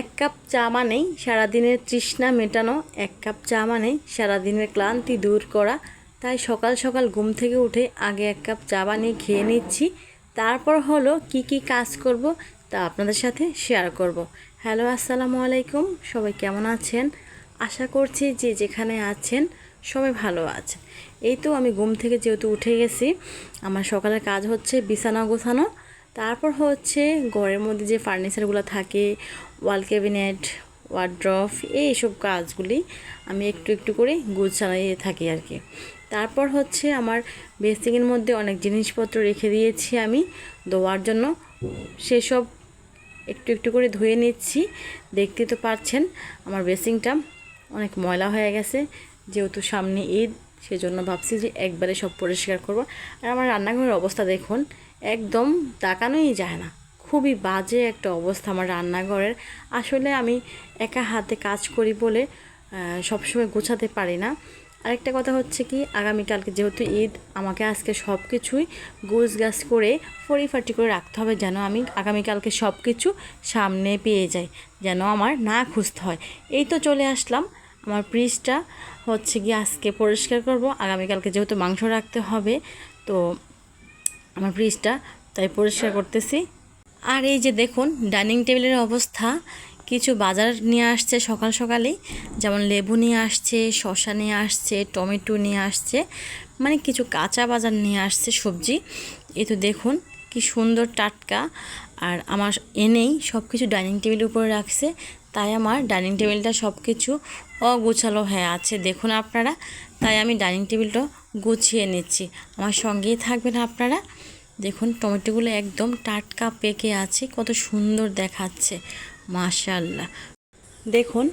এক কাপ চা মানেই সারাদিনের তৃষ্ণা মেটানো, এক কাপ চা মানেই সারাদিনের ক্লান্তি দূর করা। তাই সকাল সকাল ঘুম থেকে উঠে আগে এক কাপ চা বানিয়ে খেয়ে নিচ্ছি। তারপর হলো কি কি কাজ করব তা আপনাদের সাথে শেয়ার করব। হ্যালো আসসালামু আলাইকুম, সবাই কেমন আছেন? আশা করছি যে যেখানে আছেন সবাই ভালো আছেন। এই তো আমি ঘুম থেকে যেহেতু উঠে গেছি, আমার সকালের কাজ হচ্ছে বিছানা গোছানো। তারপর হচ্ছে ঘরের মধ্যে যে ফার্নিচারগুলো থাকে ওয়াল ক্যাবিনেট ওয়ার্ড্রফ এইসব কাজগুলি আমি একটু একটু করে গুছানিয়ে থাকি আর কি। তারপর হচ্ছে আমার বেসিংয়ের মধ্যে অনেক জিনিসপত্র রেখে দিয়েছি আমি ধোয়ার জন্য। সেসব একটু একটু করে ধুয়ে নিচ্ছি। দেখতে তো পারছেন আমার বেসিংটা অনেক ময়লা হয়ে গেছে। যেহেতু সামনে ঈদ, সেজন্য ভাবছি যে একবারে সব পরিষ্কার করব। আর আমার রান্নাঘরের অবস্থা দেখুন, একদম তাকানোই যায় না। খুবই বাজে একটা অবস্থা আমার রান্নাঘরের। আসলে আমি একা হাতে কাজ করি বলে সবসময় গোছাতে পারি না। আরেকটা কথা হচ্ছে কি, আগামীকালকে যেহেতু ঈদ, আমাকে আজকে সব কিছুই গোছ গাছ করে, পরিপাটি করে রাখতে হবে যেন আমি আগামীকালকে সব কিছু সামনে পেয়ে যাই, যেন আমার না খুঁজতে হয়। এই তো চলে আসলাম। আমার ফ্রিজটা হচ্ছে কি আজকে পরিষ্কার করব। আগামীকালকে যেহেতু মাংস রাখতে হবে, তো আমার ফ্রিজটা তাই পরিষ্কার করতেছি। আর এই যে দেখুন, ডাইনিং টেবিলের অবস্থা। কিছু বাজার নিয়ে আসছে সকাল সকালেই যেমন লেবু নিয়ে আসছে শশা নিয়ে আসছে, টমেটো নিয়ে আসছে। মানে কিছু কাঁচা বাজার নিয়ে আসছে সবজি। এ তো দেখুন, কি সুন্দর টাটকা। আর আমার এনেই সব কিছু ডাইনিং টেবিলের উপরে রাখছে। তাই আমার ডাইনিং টেবিলটা সব কিছু অগুছালো হয়ে আছে, দেখুন আপনারা। তাই আমি ডাইনিং টেবিলটা গুছিয়ে নিচ্ছি। আমার সঙ্গেই থাকবেন আপনারা। দেখুন, টমেটোগুলো একদম টাটকা পেকে আছে, কত সুন্দর দেখাচ্ছে মাশাল্লাহ দেখুন,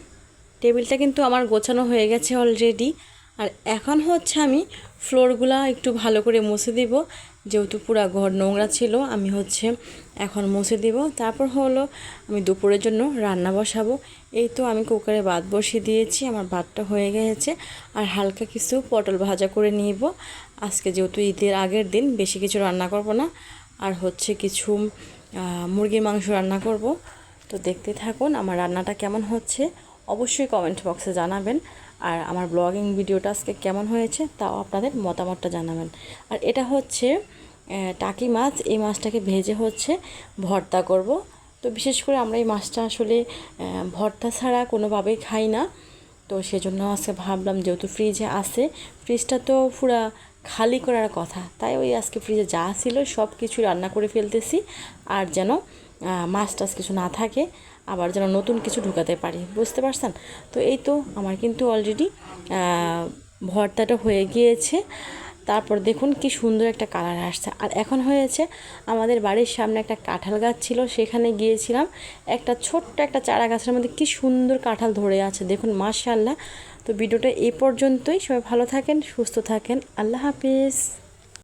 টেবিলটা কিন্তু আমার গোছানো হয়ে গেছে অলরেডি আর এখন হচ্ছে আমি ফ্লোরগুলা একটু ভালো করে মুছে দিব। যেহেতু পুরা ঘর নোংরা ছিল, আমি হচ্ছে এখন মুছে দিব। তারপর হলো আমি দুপুরের জন্য রান্না বসাবো। এই তো আমি কুকারে ভাত বসিয়ে দিয়েছি, আমার ভাতটা হয়ে গেছে। আর হালকা কিছু পটল ভাজা করে নিব। আজকে যেহেতু ঈদের আগের দিন, বেশি কিছু রান্না করব না। আর হচ্ছে কিছু মুরগির মাংস রান্না করব। তো দেখতে থাকুন আমার রান্নাটা কেমন হচ্ছে। অবশ্যই কমেন্ট বক্সে জানাবেন। আর আমার ব্লগিং ভিডিওটা আজকে কেমন হয়েছে তাও আপনাদের মতামতটা জানাবেন। আর এটা হচ্ছে টাকি মাছ, এই মাছটাকে ভেজে হচ্ছে ভর্তা করব। তো বিশেষ করে আমরা এই মাছটা আসলে ভর্তা ছাড়া কোনোভাবেই খাই না। তো সেজন্য আজকে ভাবলাম যেহেতু ফ্রিজে আছে ফ্রিজটা তো পুরা খালি করার কথা। তাই ওই আজকে ফ্রিজে যা ছিল সব কিছু রান্না করে ফেলতেছি। আর যেন মাছ টাছ কিছু না থাকে, আবার যেন নতুন কিছু ঢুকাতে পারি। বুঝতে পারছেন? তো এই তো আমার কিন্তু অলরেডি ভর্তাটা হয়ে গিয়েছে। তারপর দেখুন কি সুন্দর একটা কালার আসছে। আর এখন হয়েছে আমাদের বাড়ির সামনে একটা কাঁঠাল গাছ ছিল, সেখানে গিয়েছিলাম। একটা ছোট্ট একটা চারা গাছের মধ্যে কি সুন্দর কাঁঠাল ধরে আছে। দেখুন মাশাল্লাহ তো ভিডিওটা এই পর্যন্তই। সবাই ভালো থাকেন, সুস্থ থাকেন। আল্লাহ হাফিজ।